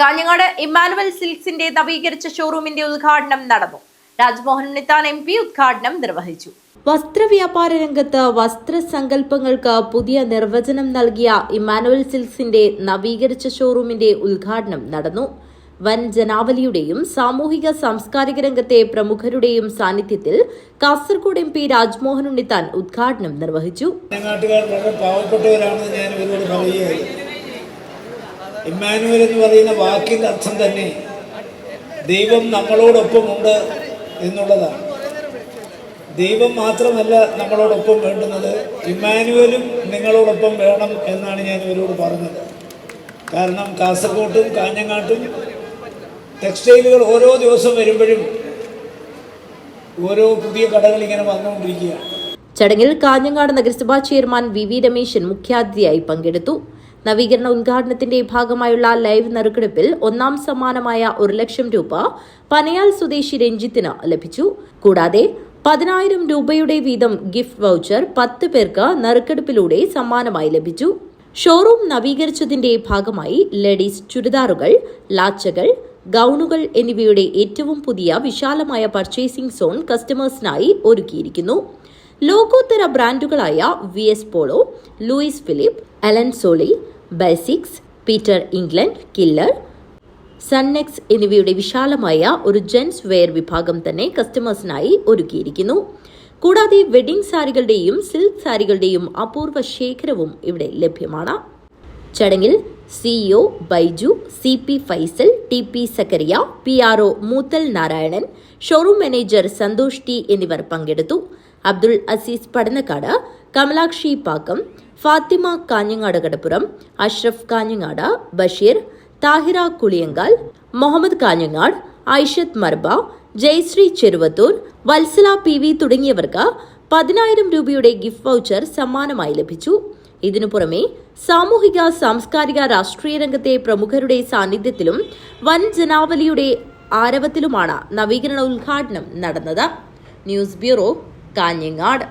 Kanhangad Emmanuel സിൽക്സിന്റെ നവീകരിച്ച ഷോറൂമിന്റെ ഉദ്ഘാടനം നടന്നു. രാജ്മോഹൻ നിത്താൻ എം പി ഉദ്ഘാടനം നിർവഹിച്ചു. വസ്ത്രവ്യാപാര രംഗത്ത് വസ്ത്രസങ്കല്പങ്ങൾക്ക് പുതിയ നിർവചനം നൽകിയ ഇമ്മാനുവൽ സിൽക്സിന്റെ നവീകരിച്ച ഷോറൂമിന്റെ ഉദ്ഘാടനം നടന്നു. വൻ ജനാവലിയുടെയും സാമൂഹിക സാംസ്കാരിക രംഗത്തെ പ്രമുഖരുടെയും സാന്നിധ്യത്തിൽ കാസർഗോഡ് എം പി രാജ്മോഹൻ ഉണ്ണിത്താൻ ഉദ്ഘാടനം നിർവഹിച്ചു. ഇമ്മാനുവൽ എന്ന് പറയുന്ന വാക്കിന്റെ അർത്ഥം തന്നെ ദൈവം നമ്മളോടൊപ്പമുണ്ട് എന്നുള്ളതാണ്. ദൈവം മാത്രമല്ല നമ്മളോടൊപ്പം വേണ്ടുന്നത്. ഇമ്മാനുവലും നിങ്ങളോടൊപ്പം വേണം എന്നാണ് ഞാൻ ഇവരോട് പറഞ്ഞത്. കാരണം കാസർഗോട്ടും കാഞ്ഞങ്ങാട്ടും ടെക്സ്റ്റൈലുകൾ ഓരോ ദിവസം വരുമ്പോഴും ഓരോ പുതിയ കടകൾ ഇങ്ങനെ വന്നുകൊണ്ടിരിക്കുകയാണ്. ചടങ്ങിൽ കാഞ്ഞങ്ങാട് നഗരസഭാ ചെയർമാൻ വി വി രമേശൻ മുഖ്യാതിഥിയായി പങ്കെടുത്തു. നവീകരണ ഉദ്ഘാടനത്തിന്റെ ഭാഗമായുള്ള ലൈവ് നറുക്കെടുപ്പിൽ ഒന്നാം സമ്മാനമായ ഒരു ലക്ഷം രൂപ പനയാൽ സ്വദേശി രഞ്ജിത്തിന് ലഭിച്ചു. കൂടാതെ പതിനായിരം രൂപയുടെ വീതം ഗിഫ്റ്റ് വൗച്ചർ പത്ത് പേർക്ക് നറുക്കെടുപ്പിലൂടെ സമ്മാനമായി ലഭിച്ചു. ഷോറൂം നവീകരിച്ചതിന്റെ ഭാഗമായി ലേഡീസ് ചുരിദാറുകൾ ലാച്ചകൾ ഗൗണുകൾ എന്നിവയുടെ ഏറ്റവും പുതിയ വിശാലമായ പർച്ചേസിംഗ് സോൺ കസ്റ്റമേഴ്സിനായി ഒരുക്കിയിരിക്കുന്നു. ലോകോത്തര ബ്രാൻഡുകളായ V S polo Louis Philippe Allen Solly ബൈസിക്സ് Peter England killer. സൺനെക്സ് എന്നിവയുടെ വിശാലമായ ഒരു ജെൻസ് വെയർ വിഭാഗം തന്നെ കസ്റ്റമേഴ്സിനായി ഒരുക്കിയിരിക്കുന്നു. കൂടാതെ വെഡിംഗ് സാരികളുടെയും സിൽക്ക് സാരികളുടെയും അപൂർവ ശേഖരവും ഇവിടെ ലഭ്യമാണ്. ചടങ്ങിൽ CEO Baiju C P Faisal T P Zakariya P R O Moothal Narayanan showroom manager Santhosh T എന്നിവർ പങ്കെടുത്തു. അബ്ദുൾ അസീസ് പടന്നക്കാട് കമലാക്ഷി പാക്കം ഫാത്തിമ കാഞ്ഞങ്ങാട് കടപ്പുറം അഷ്റഫ് കാഞ്ഞങ്ങാട് ബഷീർ താഹിറ കുളിയങ്കാൽ മുഹമ്മദ് കാഞ്ഞങ്ങാട് ഐഷത്ത് മർബ ജയശ്രീ ചെരുവത്തൂർ വത്സല പി വി തുടങ്ങിയവർക്ക് പതിനായിരം രൂപയുടെ ഗിഫ്റ്റ് വൗച്ചർ സമ്മാനമായി ലഭിച്ചു. ഇതിനു പുറമെ സാമൂഹിക സാംസ്കാരിക രാഷ്ട്രീയ രംഗത്തെ പ്രമുഖരുടെ സാന്നിധ്യത്തിലും വൻ ജനാവലിയുടെ ആരവത്തിലുമാണ് നവീകരണ ഉദ്ഘാടനം നടന്നത്. News bureau Kanhangad.